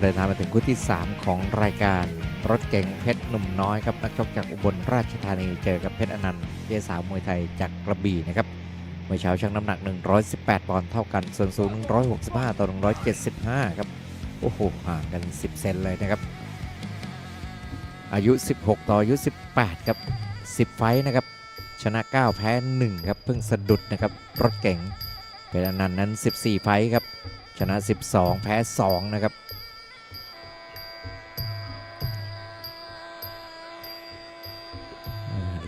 เดินทางมาถึงคู่ที่ 3 ของรายการรถเก๋งเพชรหนุ่มน้อยครับนักชกจากอุบลราชธานีเจอกับเพชรอนันต์เยสาวมวยไทยจากกระบี่นะครับเมื่อเช้าชั่งน้ำหนัก 118 ปอนด์เท่ากัน ส่วนสูง 165 ต่อ 175 ครับ โอ้โห ห่างกัน 10 เซนเลยนะครับ อายุ 16 ต่ออายุ 18 ครับ 10 ไฟต์นะครับ ชนะ 9 แพ้ 1 ครับ เพิ่งสะดุดนะครับ รถเก๋งเพชรอนันต์นั้น 14 ไฟต์ครับ ชนะ 12 แพ้ 2 นะครับ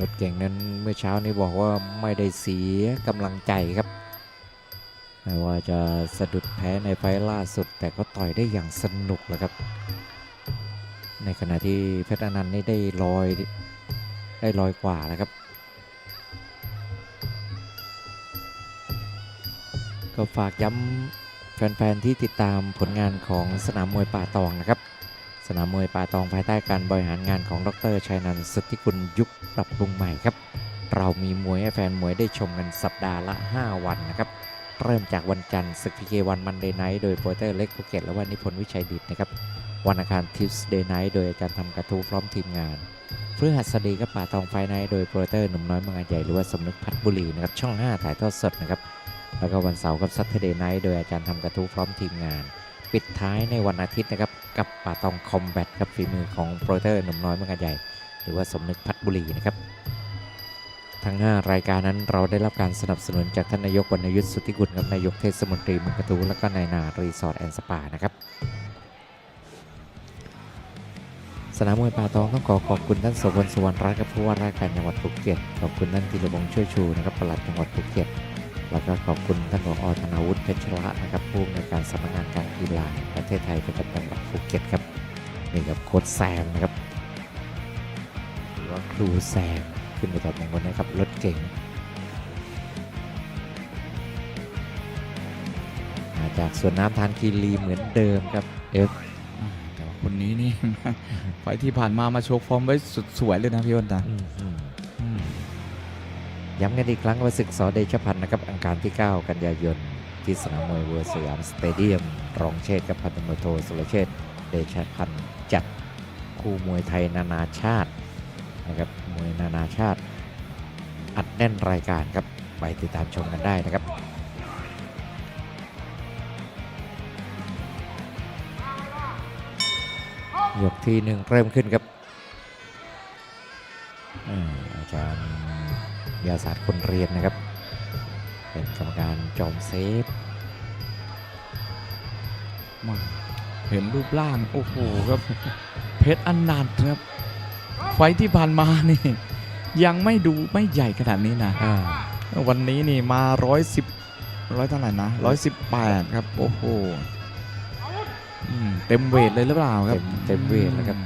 รถเก่งนั้นเมื่อเช้านี้บอกว่าไม่ได้เสียกำลังใจครับไม่ว่าจะสะดุดแพ้ในไฟล์ล่าสุด แต่ก็ต่อยได้อย่างสนุกแล้วครับ ในขณะที่เพชรอนันต์นี่ได้ลอยได้ลอยกว่าแล้วครับ ก็ฝากย้ำแฟนๆที่ติดตามผลงานของสนามมวยป่าตองนะครับ นามมวยป่าตองภายใต้การบริหารงานของดรชัยนันท์สุทธิกุลยุคปรับปรุงใหม่ครับ เรามีมวยให้แฟนมวยได้ชมกันสัปดาห์ละ 5 วันนะครับ เริ่มจากวันจันทร์ศึกพีเควันมันเดย์ไนท์โดยโปรเตอร์เล็กภูเก็ตและวันนิพนธ์วิชัยดิตนะครับ วันอังคารทิปส์เดย์ไนท์โดยอาจารย์ทำกระทู้พร้อมทีมงานพฤหัสบดีก็ป่าตองไฟไนท์โดยโปรเตอร์หนุ่มน้อยมืองอาใหญ่หรือว่าสมนึกพัฒน์บุรีนะครับช่อง 5 ถ่ายทอดสดนะครับแล้วก็วันเสาร์กับซัตเดย์ไนท์โดยอาจารย์ทำกระทู้พร้อมทีมงาน ปิดท้ายในวันอาทิตย์นะครับ กับป่าตองคอมแบทกับฝีมือของโปรเตอร์หนุ่มน้อยเมืองอาใหญ่ หรือว่าสมนึกพัฒน์บุรีนะครับ ทั้ง 5 รายการนั้นเราได้รับการสนับสนุนจากท่านนายกวรรณยุทธ์สุทธิกุลกับนายกเทศมนตรีเมืองกระทูและก็นายนารีสอร์ทแอนด์สปานะครับสนามมวยป่าตองต้องขอขอบคุณท่านโสพลสุวรรณรัตน์กับผู้ว่าราชการจังหวัดภูเก็ตขอบคุณท่านธีรบงษ์ช่วยชูนะครับปลัดจังหวัดภูเก็ต แล้วก็ขอบคุณท่านผอธนาวุฒิเพชรชระนะครับผู้ในวยการสำนักงานการกีฬาแห่งประเทศไทยประจำจังหวัดภูเก็ตครับนี่ครับโค้ชแซมนะครับหรือว่าครูแซมขึ้นไปต่อมงคลนะครับรถเก่งมาจากสวนน้ำทานคีรีเหมือนเดิมครับเอฟอ่าแต่ว่าคนนี้นี่ไฟล์ที่ผ่านมามาโชว์ฟอร์มไว้สุดสวยเลยนะพี่อ้นตาอืมอืมอืม ย้ำกันอีกครั้งว่าศึกสอเดชพันธ์นะครับอังคารที่ 9 กันยายน ที่สนามมวยเวอร์สยามสเตเดียม รองเชษกับพันตำรวจโทสุรเชษเดชพันธ์จัดคู่มวยไทยนานาชาตินะครับมวยนานาชาติ อัดแน่นรายการครับไปติดตามชมกันได้นะครับยกที่หนึ่งเริ่มขึ้นครับ ยาศาสตร์คนเรียนนะครับ เป็นกรรมการจอมเซฟมาเห็นรูปร่าง โอ้โหครับ เพชรอันนันต์ครับ ไฟล์ที่ผ่านมานี่ ยังไม่ดูไม่ใหญ่ขนาดนี้นะอ่าวันนี้นี่มาร้อยสิบร้อยเท่าไหร่นะร้อยสิบแปดครับ โอ้โหอืมเต็มเวทเลยหรือเปล่าครัเต็บมเต็มเวทแล้วครับ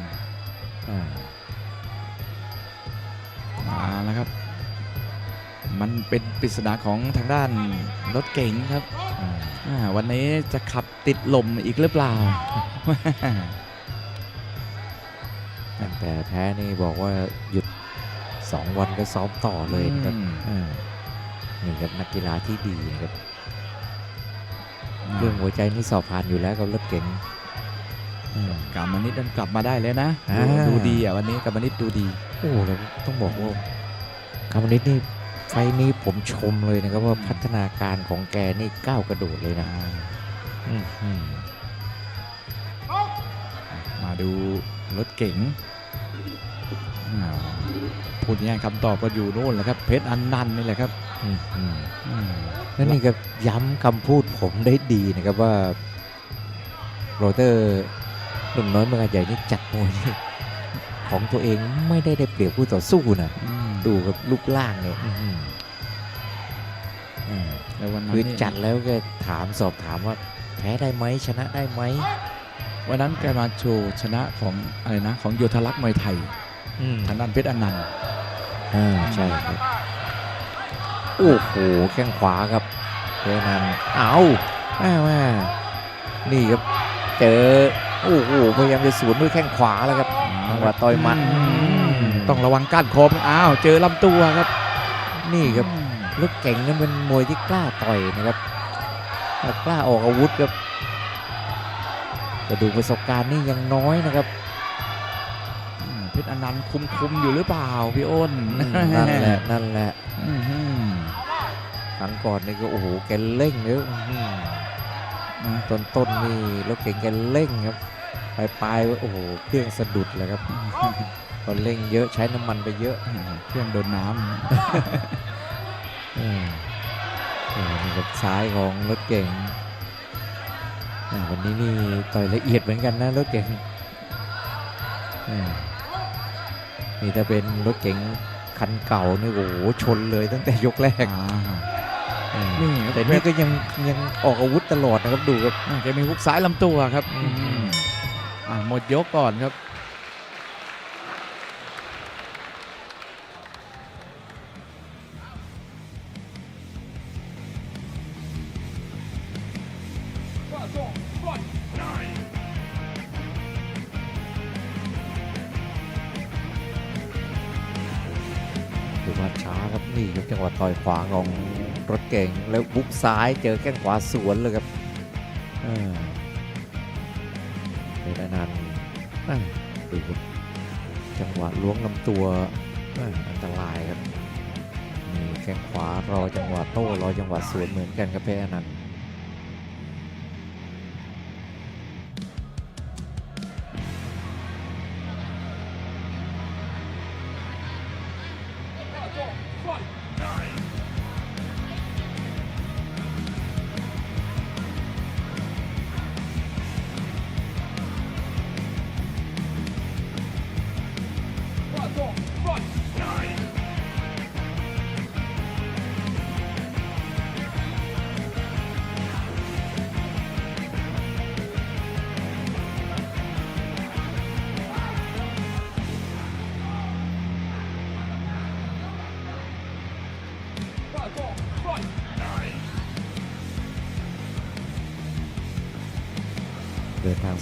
มันเป็นปริศนาของทางด้านรถเก๋งครับอ่าอ่าวันนี้จะขับติดลมอีกหรือเปล่าตั้งแต่แพ้นี่บอกว่าหยุด 2 วันก็ซ้อมต่อเลยนะครับอืมอ่านี่ครับนักกีฬาที่ดีนะครับเรื่องหัวใจนี่สอบผ่านอยู่แล้วกับรถเก๋งอ่ากลับมานิดนั้นกลับมาได้เลยนะอ่าดูดีอะวันนี้กลับมานิดดูดี โอ้แล้วต้องบอกว่าคาร์บอนิดนี่ ไฟล์นี้ผมชมเลยนะครับว่าพัฒนาการของแกนี่ก้าวกระโดดเลยนะอืมอืมมาดูรถเก๋งอ่าพูดง่ายๆคำตอบก็อยู่โน่นแหละครับ เพชรอันนันต์นี่แหละครับอืมอืมอืมแล้วนี่ก็ย้ำคำพูดผมได้ดีนะครับว่าโรเตอร์หนุ่มน้อยเมืองอาใหญ่นี่จัดมวยนี่ของตัวเองไม่ได้ได้เปรียบคู่ต่อสู้นะอืมดูกับลูกล่างเนี่ยอื้อหืออืม แล้ววันนั้นคือนี่จัดแล้วก็ถามสอบถามว่าแพ้ได้ไหมชนะได้ไหมวันนั้นแกมาโชว์ชนะของอะไรนะของโยธลักษณ์มวยไทยอืมทางด้านเพชรอันนันต์อ่าใช่ครับโอ้โหแข้งขวาครับเพชรนันท์เอาแม่แม่นี่ครับเจอโอ้โหพยายามจะสวนด้วยแข้งขวาแล้วครับจังหวะต่อยหมัดอืมต้องระวังก้านคออ้าวเจอลำตัวครับ นี่ครับ อืมลูกเก่งนั้นเป็นมวยที่กล้าต่อยนะครับและกล้าออกอาวุธครับแต่ดูประสบการณ์นี่ยังน้อยนะครับอ่าเพชรอนันต์คุมคุมๆอยู่หรือเปล่าพี่อ้นนั่นแหละนั่นแหละอื้อหือครั้งก่อนนี่ก็โอ้โหแกเร่งเลยอื้อหือนะต้นต้นๆนี่รถเก่งแกเร่งครับปลายปลายๆโอ้โหเครื่องสะดุดเลยครับพอเร่งเยอะใช้น้ำมันไปเยอะเครื่องโดนน้อื มโอ้โหนี่ครับซ้ายของรถเก่งอ่าวันนี้นี่ต่อยละเอียดเหมือนกันนะรถเก่งอืมนี่ถ้าเป็นรถเก่งคันเก่านี่โอ้โหชนเลยตั้งแต่ยกแรำกอ่าอืมนี่ครับแต่นี่ก็ยังยังออกอาวุธตลอดนะครับดูครับอ่าแกมีฮุกซ้ายลำตัวครับอืมอ่าหมดยกก่อนครับ ต่อยขวาของรถเก่งแล้วบุกซ้ายเจอแข้งขวาสวนเลยครับเออเป็นอนันต์ดูครับจังหวะล้วงลำตัวอันตรายครับมีแข้งขวารอจังหวะโต้รอจังหวะสวนเหมือนกันครับเพชรอนันต์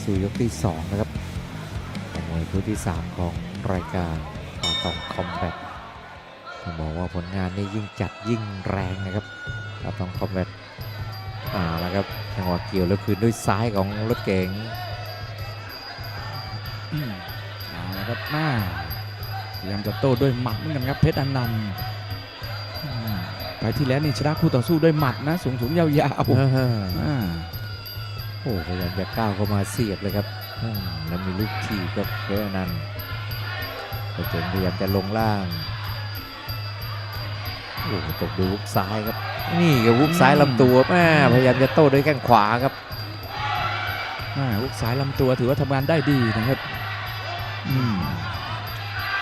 สู่ยกที่ 2 นะครับของมวยคู่ที่ 3 ของรายการปาตองคอมแบทต้องบอกว่าผลงานนี่ยิ่งจัดยิ่งแรงนะครับปาตองคอมแบทอ่าแล้วครับจังหวะเกี่ยวแล้วคืนด้วยซ้ายของรถเก๋งอืมเอาละครับหน้าพยายามจะโต้ด้วยหมัดเหมือนกันครับเพชรอนันต์อืมไปที่แล้วนี่ชนะคู่ต่อสู้ด้วยหมัดนะสูงสูงๆยาวๆอ่าฮะอ่า โอ้พยายามจะก้าวเข้ามาเสียบเลยครับอืมแล้วมีลูกทีบกับเพชรอนันต์รถเก๋งพยายามจะลงล่างโอ้โหตกดูวุกซ้ายครับ นี่กับวุกซ้ายลำตัวแม่พยายามจะโต้ด้วยแข้งขวาครับอ่าฮุกซ้ายลำตัวถือว่าทำงานได้ดีนะครับอืม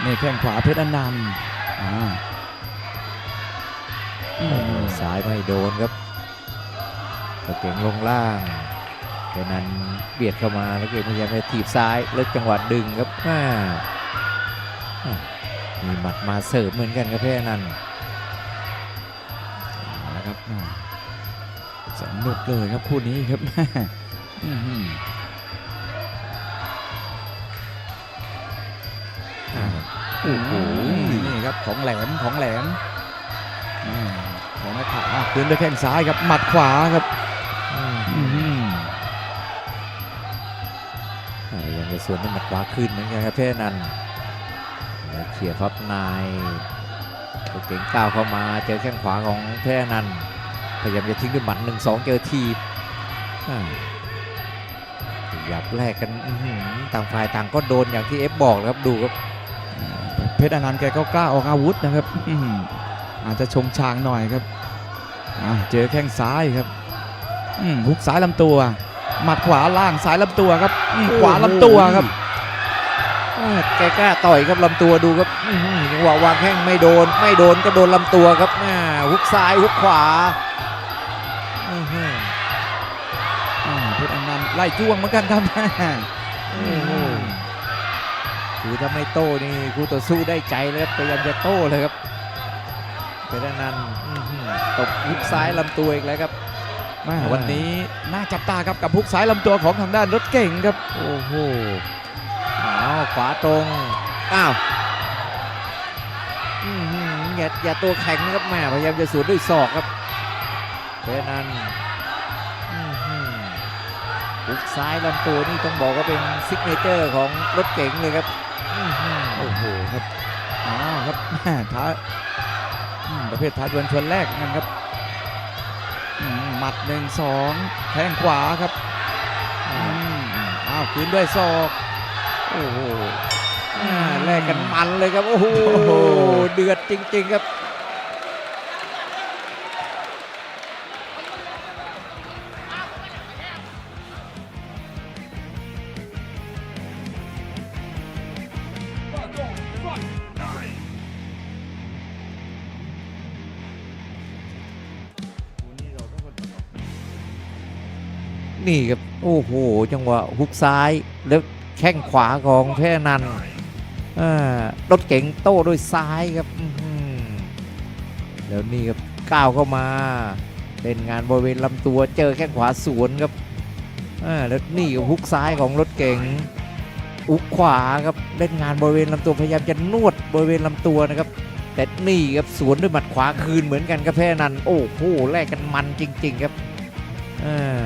นี่แข้งขวาเพชรอนันต์อ่าอืมซ้ายไม่โดนครับตะเก่งลงล่าง เพราะนั้นเบียดเข้ามาแล้วเก่งพยายามจะถีบซ้ายแล้วจังหวะดึงครับอ่าอ่ามีหมัดมาเสิร์ฟเหมือนกันครับเพชรอนันต์เอาละครับอ่าสนุกเลยครับคู่นี้ครับอื้อหืออ่าโอ้โหนี่ครับของแหลมของแหลมอ่าของนักขาคืนด้วยแข้งซ้ายครับหมัดขวาครับ จะสวนด้วยหมัดขวาขึ้นเหมือนกันครับเพชรนันแล้วเขี่ยพับนตะเก่งก้าวเข้ามาเจอแข้งขวาของเพชรนันพยายามจะทิ้งด้วยหมัดหนึ่งสองเจอทีบอ่าหยับแลกกันต่างฝ่ายต่างก็โดนอย่างที่เอฟบอกนะครับดูครับเพชรอนันต์แกก็กล้าออกอาวุธนะครับอาจจะชงชางหน่อยครับเจอแข้งซ้ายครับอืมฮุกซ้ายลำตัว หมัดขวาล่างซ้ายลำตัวครับอืมขวาลำตัวครับอ่าแกกล้าต่อยครับลำตัวดูครับอื้อหือจังหวะวางแข้งไม่โดน ไม่โดนก็โดนลำตัวครับอ่าฮุกซ้ายฮุกขวาอื้อหืออ่าเพชรอนันต์ไล่จ้วงเหมือนกันครับโอ้โหคือถ้าไม่โต้นี่คู่ต่อสู้ได้ใจเลยครับพยายามจะโต้เลยครับเป็นอนันต์อื้อหือตบฮุกซ้ายลำตัวอีกแล้วครับแม่ วันนี้น่าจับตาครับกับฮุกซ้ายลำตัวของทางด้านรถเก่งครับ โอ้โหอ้าวขวาตรง อ้าวอื้อหืออย่าอย่าตัวแข็งนะครับแม่พยายามจะสวนด้วยศอกครับเพชรนันอื้อหือหุกซ้ายลำตัวนี่ต้องบอกว่าเป็นซิกเนเจอร์ของรถเก๋งเลยครับอื้อหือโอ้โหครับอ้าวครับแม่ท้าอืมประเภทท้าดวลชวนแรกนั่นครับอืม หมัดหนึ่งสองแทงขวาครับอืมอ้าวคืนด้วยศอกโอ้โหอ่าแลกกันมันเลยครับ โอ้โหโอ้โหเดือดจริง ๆ ครับ นี่ครับโอ้โหจังหวะฮุกซ้ายแล้วแข้งขวาของเพชรนันรถเก๋งโต้ด้วยซ้ายครับแล้วนี่ครับก้าวเข้ามาเล่นงานบริเวณลำตัวเจอแข้งขวาสวนครับแล้วนี่ฮุกซ้ายของรถเก๋งอุกขวาครับเล่นงานบริเวณลำตัวพยายามจะนวดบริเวณลำตัวนะครับ แต่นี่ครับสวนด้วยหมัดขวาคืนเหมือนกันครับเพชรนันโอ้โหแลกกันมันจริง ๆ ครับอ่า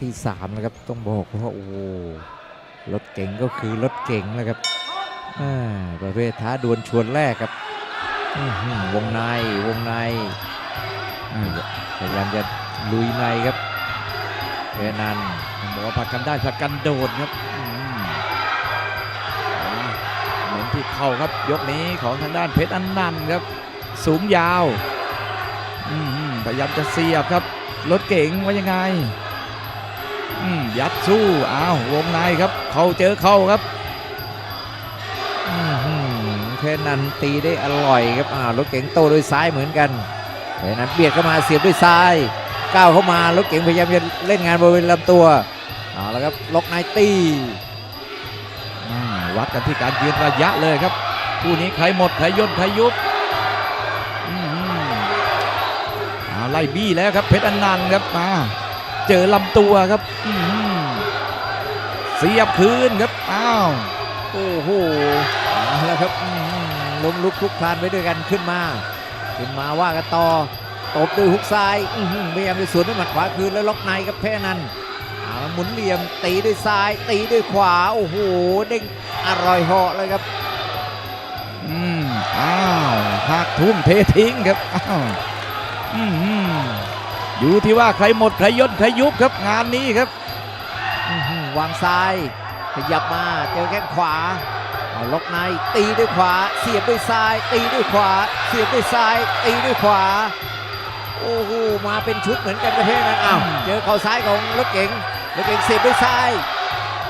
ที่3แล้วครับต้องบอกว่าโอ้รถเก่งก็คือรถเก่งแล้วครับอ่าประเภทท้าดวลชวนแรกครับอือหือวงในวงในพยายามจะลุยในครับเพนันบอกว่าผลัดกันได้ผลัดกันโดนครับอืมอ่าเน้นที่เข่าครับยกนี้ของทางด้านเพชรอันนันครับ สูงยาวอืมพยายามจะเสียบครับรถเก๋งว่ายังไง ยัดสู้อ้าววงในครับ เข้าเจอเข้าครับอื้อเพชรนันตีได้อร่อยครับอ่ารถเก๋งโตด้วยซ้ายเหมือนกันเพชรนันเบียดเข้ามาเสียบด้วยซ้ายก้าวเข้ามารถเก๋งพยายามจะเล่นงานบริเวณลำตัวเอาละครับล็อกในตีวัดกันที่การยืนระยะเลยครับคู่นี้ใครหมดใครย่นใครยุบเอาไล่บี้แล้วครับเพชรอนันต์ครับมา เจอลำตัวครับอืมเสียบคืนครับอ้าวโอ้โหเอาละครับอื้อหือล้มลุกคลุกคลานไปด้วยกันขึ้นมาขึ้นมาว่ากันต่อตบด้วยฮุกซ้ายอื้อหือพยายามจะสวนด้วยหมัดขวาคืนแล้วล็อกในกับแพ้นันเอาละหมุนเหลี่ยมตีด้วยซ้าย ตีด้วยขวาโอ้โหเด้งอร่อยเหาะเลยครับอืมอ้าวหักทุ่มเททิ้งครับอ้าวอืม อยู่ที่ว่าใครหมดใครย่นใครยุบครับงานนี้ครับอื้อหือวางซ้าย ขยับมาเจอแข้งขวาเอาล็อกในตีด้วยขวา เสียบด้วยซ้าย ตีด้วยขวา เสียบด้วยซ้าย ตีด้วยขวาโอ้โหมาเป็นชุดเหมือนกันประเภทนั้นอ้าวอืมเจอเข่าซ้ายของรถเก๋งรถเก๋งเสียบด้วยซ้าย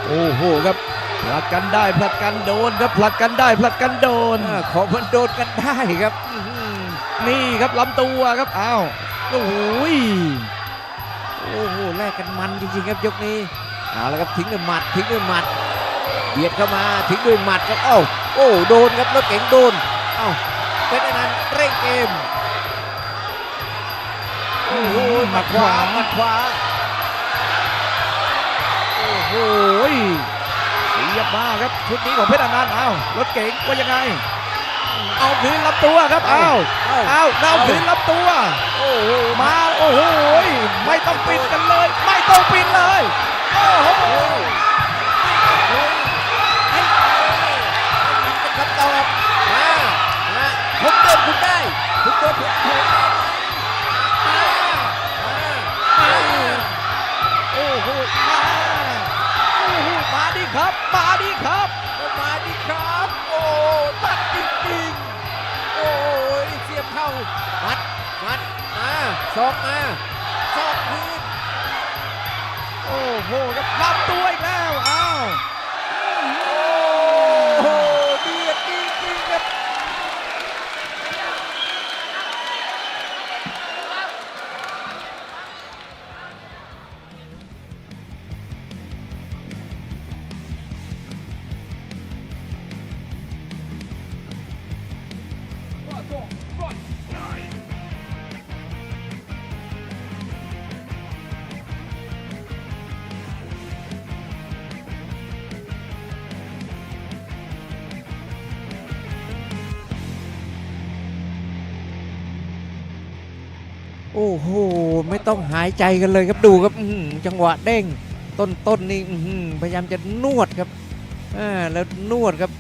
โอ้โหครับผลัดกันได้ผลัดกันโดนครับผลัดกันได้ผลัดกันโดนเออของมันโดนกันได้ครับอื้อหือนี่ครับลำตัวครับอ้าว โอ้โหยโอ้โหแลกกันมันจริงๆครับยกนี้เอาละครับทิ้งด้วยหมัดทิ้งด้วยหมัดเบียดเข้ามาทิ้งด้วยหมัดครับเอ้าโอ้โดนครับรถเก๋งโดนเอ้าเป็นอันนั้นเร่งเกมโอ้โหหมัดขวาหมัดขวาโอ้โหยเสียบมาครับชุดนี้ของเพชรอนันต์อ้าวรถเก๋งว่ายังไงเอาคืนลำตัวครับอ้าวเอ้าอ้าวเอาคืนลำตัว โอ้โหมาโอ้โหยไม่ต้องปิดกันเลย ไม่ต้องปิดเลยโอ้โหเป็นคำตอบมามาผมเดินคุณได้ผมเดิมผมามามาโอ้โหมาโอ้โหมาดิครับมาดิครับ มาซอกมาซอกคืนโอ้โหครับรับ ต้องหายใจกันเลยครับดูครับอื้อหือจังหวะเด้งต้นต้นนี่พยายามจะนวดครับอ่าแล้วนวดครับ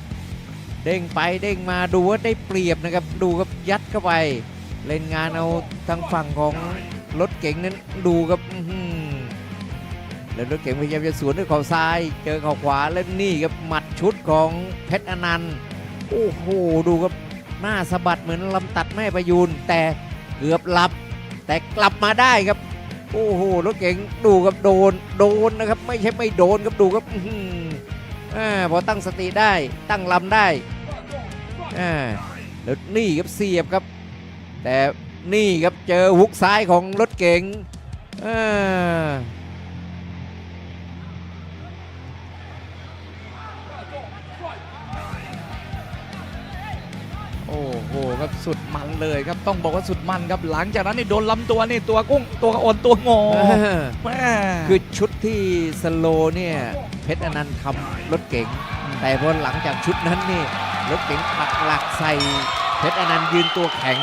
เด้งไปเด้งมาดูว่าได้เปรียบนะครับ ดูครับยัดเข้าไป เล่นงานเอาทางฝั่งของรถเก๋งนั้นดูครับอื้อหือแล้วรถเก๋งพยายามจะสวนด้วยเข่าซ้าย เจอเข่าขวาแล้วนี่ครับหมัดชุดของเพชรอนันต์โอ้โหดูครับหน้าสะบัดเหมือนลำตัดแม่ประยูนแต่เกือบหลับ แต่กลับมาได้ครับ โอ้โหรถเก๋งดูกับโดนโดนนะครับ ไม่ใช่ไม่โดนครับดูครับอ่าพอตั้งสติได้ตั้งลำได้อ่าแล้วนี่ครับเสียบครับ แต่นี่ครับเจอฮุกซ้ายของรถเก๋งอ่า โอ้โหครับสุดมันเลยครับต้องบอกว่าสุดมันครับหลังจากนั้นนี่โดนลำตัวนี่ตัวกุ้งตัวอ่อนตัวงอแม่คือชุดที่สโลว์เนี่ยเพชรอนันต์ทำรถเก๋งแต่พอหลังจากชุดนั้นนี่รถเก๋งปักหลักใส่เพชรอนันต์ยืนตัวแข็ง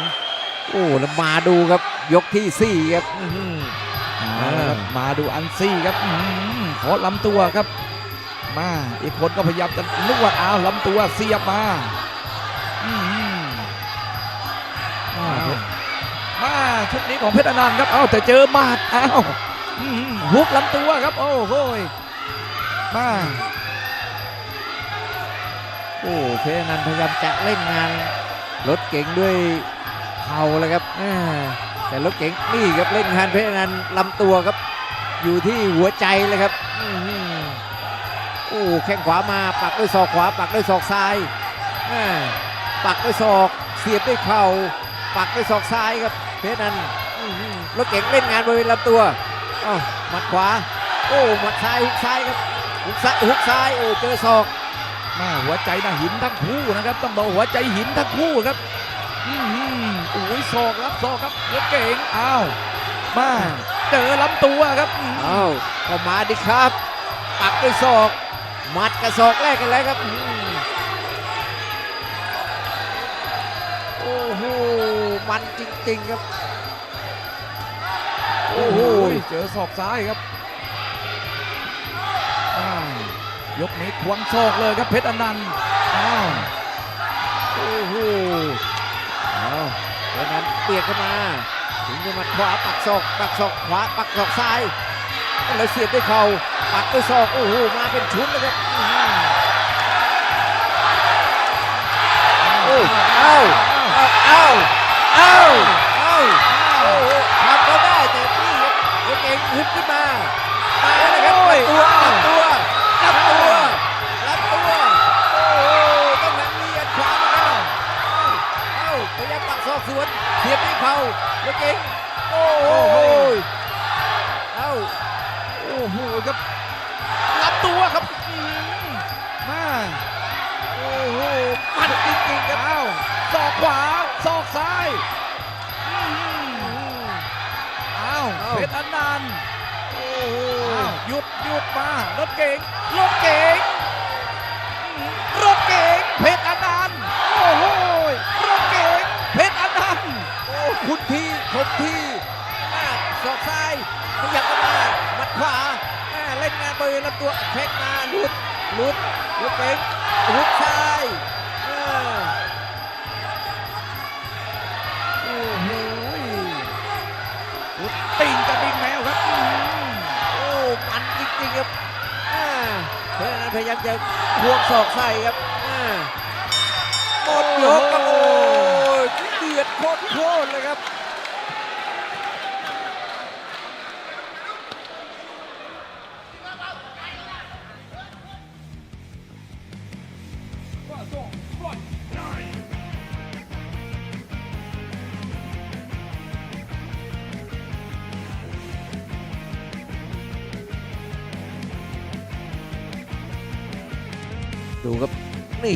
โอ้แล้วมาดูครับยกที่สี่ครับอื้อหือเอาละครับมาดูอันซี่ครับอื้อหือขอลำตัวครับ มาอีกคนก็พยายามจะนวดเอาลำตัวเสียบมา มาชุดนี้ของเพชรอนันต์ครับ เอ้าแต่เจอหมาดเอ้าอื้อหือฮุกลำตัวครับ โอ้โหยมาโอ้เพชรอนันต์พยายามจะเล่นงานรถเก๋งด้วยเข่าเลยครับอ่าแต่รถเก๋งนี่ครับเล่นงานเพชรอนันต์ลำตัวครับ อยู่ที่หัวใจเลยครับอื้อหือโอ้แข้งขวามาปักด้วยศอกขวา ปักด้วยศอกซ้ายอ่าปักด้วยศอกเสียบด้วยเข่า ปักด้วยศอกซ้ายครับ เพชรอนันต์อื้อหือรถเก๋งเล่นงานบริเวณลำตัวอ้าวหมัดขวา โอ้หมัดซ้ายหุกซ้ายครับหุกซ้ายหุกซ้ายโอ้เจอศอกมาหัวใจน่ะหินทั้งคู่นะครับ ต้องบอกหัวใจหินทั้งคู่ครับอื้อหือโอ้ยศอกรับศอกครับรถเก๋งอ้าวมาเจอลำตัวครับอื้อหือเอาก็มาดิครับปักด้วยศอกหมัดกับศอกแรกกันแล้วครับอืมโอ้โห มันจริงๆครับ โอ้โอ้โหโหเจอศอกซ้ายครับอ้าวยกนี้ควงศอกเลยครับเพชรอนันต์อ้าวโอ้โหเอาเพราะนั้นเปียกเข้ามา ถึงจะมาขวาปักศอกปักศอกขวาปักศอกซ้าย แล้วเสียบด้วยเข่าปักด้วยศอกโอ้โหมาเป็นชุดเลยครับอื้อหือโอ้เอ้าเอ้า เอ้าเอ้าโอ้โหทำก็ได้แต่นี่ครับรถเก่งฮึดขึ้นมามาเลยครับรับตัวรับตัวรับตัวรับตัวโอ้โหต้องหันเลียนขวามาแล้วเอ้าเอ้าพยายามปักศอกสวนเสียบด้วยเข่ารถเก่งโอ้โหเอ้าโอ้โหครับรับตัวครับ ยุดหยุดมารถเก๋งรถเก๋งอื้อรถเก๋งเพชรอนันต์โอ้โหรถเก๋งเพชรอนันต์โอ้คุณทีผมทีอ่าศอกซ้ายขยับเข้ามาหมัดขวาอ่าเล่นงานบริเวณลำตัวแทงมาหลุดหลุดรถเก่งหุกซ้ายอ่าโอ้โหติ่งกับดิ่งแมวครับอื้อหือโอ้มัน จริงครับเพราะฉะนั้นพยายามจะพวงศอกใส่ครับหมดยกครับโอ้เดือดโคตรเลยครับ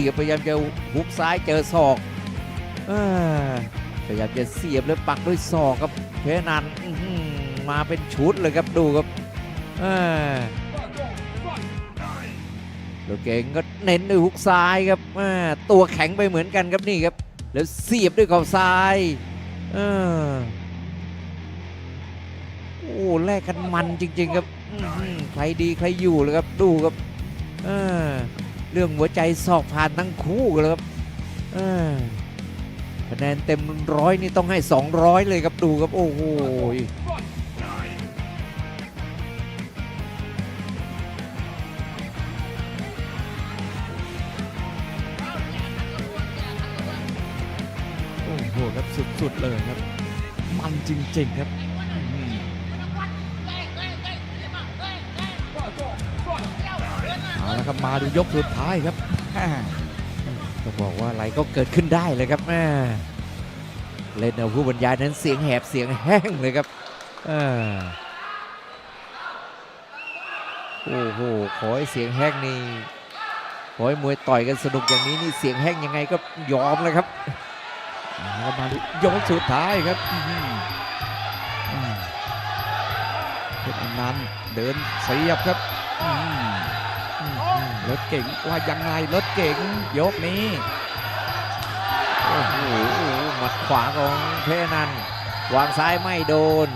ครับพยายามจะหุกซ้ายเจอศอกอพยายามจะเสียบแล้วปักด้วยศอกครับเพชรนันมาเป็นชุดเลยครับดูครับอ่าตัวเก่งก็เน้นด้วยหุกซ้ายครับตัวแข็งไปเหมือนกันครับนี่ครับ แล้วเสียบด้วยเข่าซ้ายอ่าอ้แลกกันมันจริง ๆ ครับใครดีใครอยู่เลยครับดูครับ เรื่องหัวใจสอกผ่านทั้งคู่กันเลยครับคะแนนเต็มร้อยนี่ต้องให้ 200 เลยครับดูครับ โอ้โหโอ้โหครับสุดๆเลยครับ มันจริงๆครับ มาดูยกสุดท้ายครับแม่ต้องบอกว่าอะไรก็เกิดขึ้นได้เลยครับแม่เล่นเอาผู้บรรยายนั้นเสียงแหบเสียงแห้งเลยครับเออโอ้โหขอให้เสียงแห้งนี่ขอให้มวยต่อยกันสนุกอย่างนี้นี่เสียงแห้งยังไงก็ยอมเลยครับเอาละมาดูยกสุดท้ายครับอื้อหืออืมเพชรอนันต์เดินเสียบครับอื้อหืออื้อหือ รถเก่งว่ายังไงรถเก่งยกนี้โอ้โหหมัดขวาของเพชรอนันต์วางซ้ายไม่โดน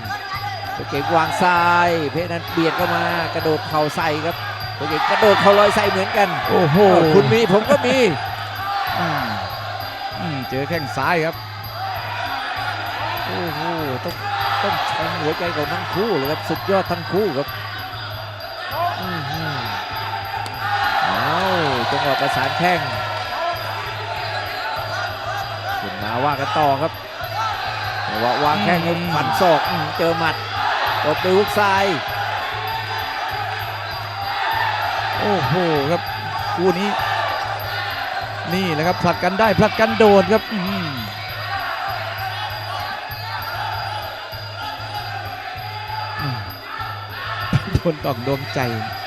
ตัวเก่งวางซ้าย เพชรอนันต์เบียดเข้ามากระโดดเข่าใส่ครับตัวเก่งกระโดดเข่าลอยใส่เหมือนกัน โอ้โหเออคุณมีผมก็มีอืมอืมเจอแข้งซ้ายครับโอ้โหต้องต้องชมหัวใจของทั้งคู่เลยครับสุดยอดทั้งคู่ครับ งหวะประสานแข้งขึ้นมาว่ากันต่อครับจังหวะวางแข้งให้ฟันศอกอื้อเจอหมัดตบด้วยฮุกซ้าย โอ้โหครับคู่นี้ นี่แหละครับผลัดกันได้ผลัดกันโดนครับอื้อหืออืมโดนต่องดวงใจว่ากัน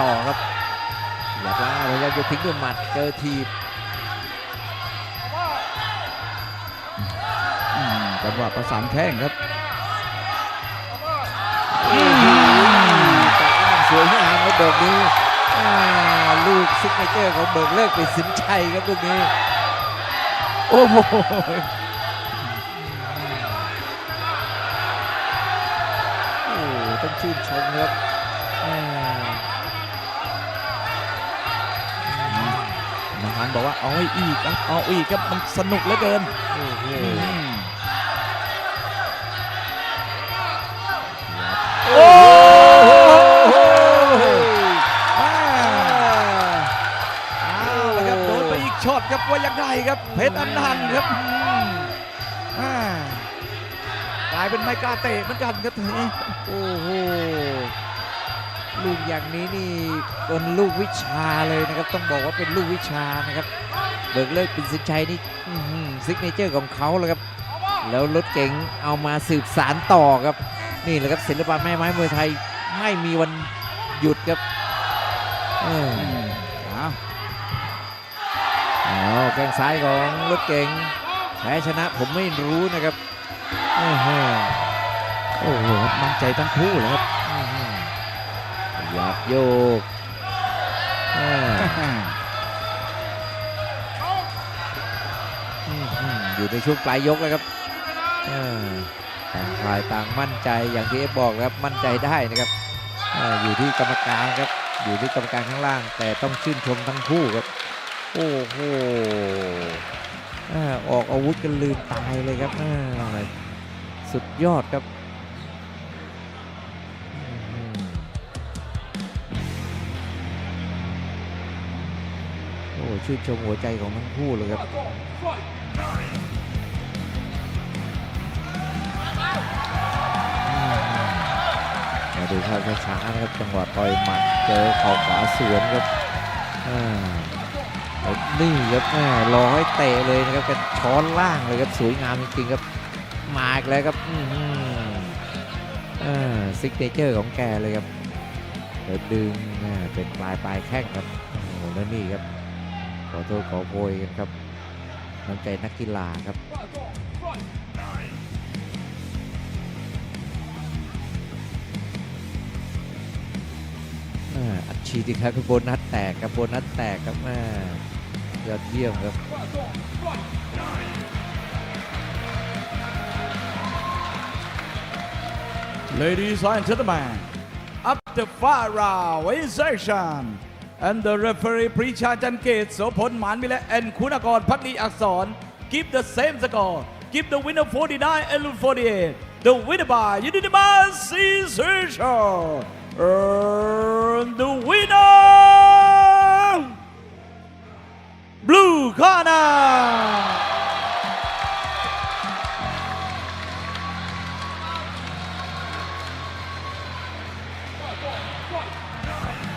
ต่อครับอยากล่าพยายามจะทิ้งด้วยหมัดเจอทีบอืมจังหวะประสานแข้งครับจากล่างสวยงามครับดอกนี้อ่าลูกซิกเนเจอร์ของเบิกเลิกเป็นสินชัยครับลูกนี้ โอ้โหโอ้ต้องชื่นชมครับ บอกว่าเอาอีกครับเอาอีกครับมันสนุกเหลือเกินโอ้โหโอ้โหอ่าเอาละครับโดนไปอีกช็อตครับว่ายังไงครับ เพชรอนันต์ครับอืมอ่ากลายเป็นไม่กล้าเตะเหมือนกันครับทีนี้โอ้โห ลูกอย่างนี้นี่เป็นลูกวิชาเลยนะครับ ต้องบอกว่าเป็นลูกวิชานะครับ เบิกเลิกเป็นสินชัยนี่ซิกเนเจอร์ของเขาเลยครับ แล้วรถเก๋งเอามาสืบสารต่อครับ นี่แหละครับศิลปะแม่ไม้มวยไทยไม่มีวันหยุดครับเอออืมเอาเอาแข้งซ้ายของรถเก๋งแพ้ชนะผมไม่รู้นะครับอื้อหือโอ้โหมั่นใจทั้งคู่เลยครับอื้อหืออยาก โยกเอออื้อหืออยู่ในช่วงปลายยกแล้วครับเออต่างฝ่ายต่างมั่นใจอย่างที่เอฟบอกนะครับมั่นใจได้นะครับเอออยู่ที่กรรมการครับอยู่ที่กรรมการข้างล่าง แต่ต้องชื่นชมทั้งคู่ครับ โอ้โหอ่าออกอาวุธกันลืมตายเลยครับอ่าสุดยอดครับ ชื่นชมหัวใจของทั้งคู่เลยครับมาดูภาพช้าๆนะครับจังหวะต่อยหมัดเจอเข่าขวาสวนครับอ่าแล้วนี่ครับแม่รอให้เตะเลยนะครับกันช้อนล่างเลยครับสวยงามจริงๆครับมาอีกแล้วครับอื้อหืออ่าซิกเนเจอร์ของแกเลยครับเดี๋ยวดึงอ่าเป็นปลายปลายแข้งครับโอ้โหแล้วนี่ครับ ขอโทษขอโพยกันครับน้ำใจนักกีฬาครับอัดฉีดอีกครับโบนัสแตกครับโบนัสแตกครับแม่ยอดเยี่ยมครับ Ladies and gentlemen, up the far round in section. And the referee Precha Jankit, Sopon Manmile and Kunakon Pakni Akson give the same score. Give the winner 49 and 48. The winner by unanimous decision. And the winner, Blue Corner.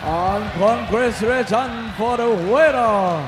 And congratulations for the winner,